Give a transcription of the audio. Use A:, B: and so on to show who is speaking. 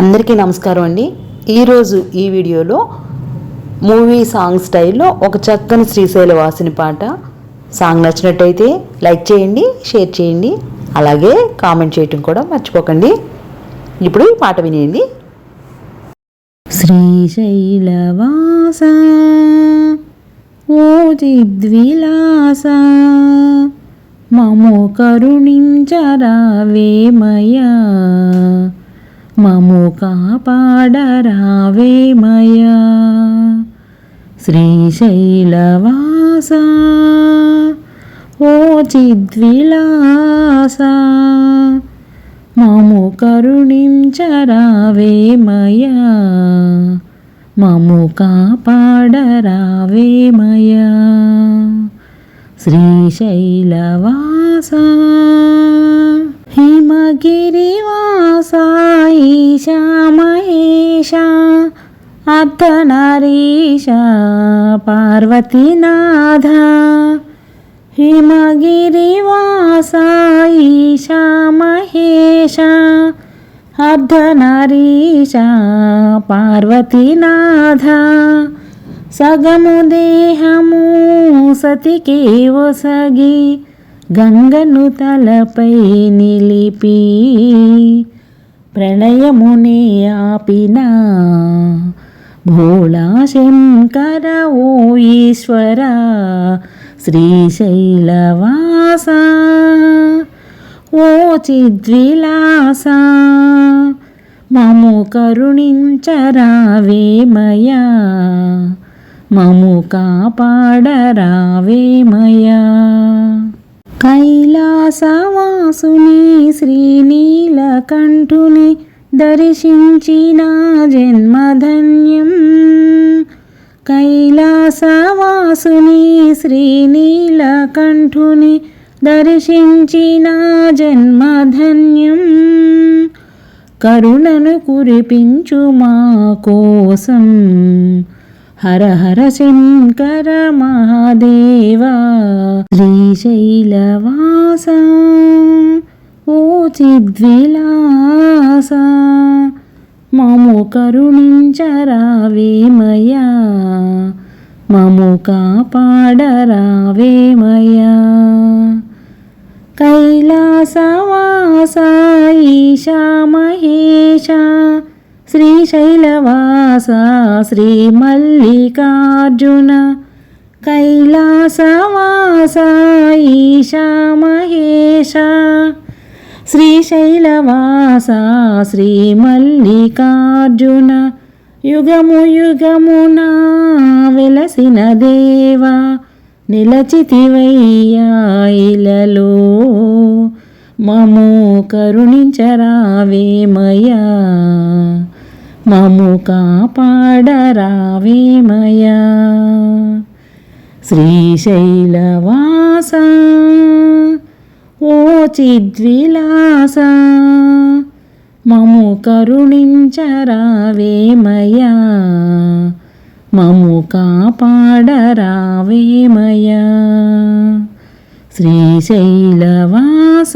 A: అందరికీ నమస్కారం అండి. ఈరోజు ఈ వీడియోలో మూవీ సాంగ్ స్టైల్లో ఒక చక్కని శ్రీశైల వాసిని పాట సాంగ్ నచ్చినట్టయితే లైక్ చేయండి షేర్ చేయండి అలాగే కామెంట్ చేయటం కూడా మర్చిపోకండి. ఇప్పుడు ఈ పాట వినేయండి. శ్రీశైలవాస ఓ చిద్విలాస మము కరుణించరావేమయ్యా మము కాపాడరావేమయ్యా శ్రీశైలవాస ఓ చిద్విలాస. మము కరుణించరావేమయ్యా మము కాపాడరావేమయ్యా శ్రీశైలవాసా. హిమగిరివాస ఈశా మహేశ అర్ధనరీశ పార్వతీనాథ. హిమగిరివాస ఈశా మహేశ అర్ధనరీశ పార్వతీనాథ. సగము దేహము సతికే సగి గంగను తలపై నిలిపి ప్రళయమునే ఆపిన. భోళా శంకర ఓ ఈశ్వర శ్రీశైలవాస ఓ చిద్విలాస. మము కరుణించరావేమయా మము కాపాడరావేమయా కైలాసవాసుని శ్రీనీలకంఠుని దర్శించిన జన్మధన్యం. కైలాసవాసుని శ్రీనీలకంఠుని దర్శించిన జన్మధన్యం. కరుణను కురిపించు మా కోసం హర హర శంకర మహాదేవా శ్రీశైలవాస ఓ చిద్విలాస మము కరుణించరావేమయా మము కాపాడరావేమయా కైలాసవాస ఈశా మహేశ శ్రీశైలవాస శ్రీ మల్లికార్జున కైలాసవాస ఈశా మహేశ శ్రీశైలవాస శ్రీ మల్లికార్జున యుగము యుగమునా వెలసిన దేవా నిలచితివయ్యాయిలలో. మము కరుణించరావేమయా మము కాపాడరావేమయా శ్రీశైలవాస ఓ చిద్విలాస మము కరుణించరావేమయా మము కాపాడరావేమయా శ్రీశైలవాస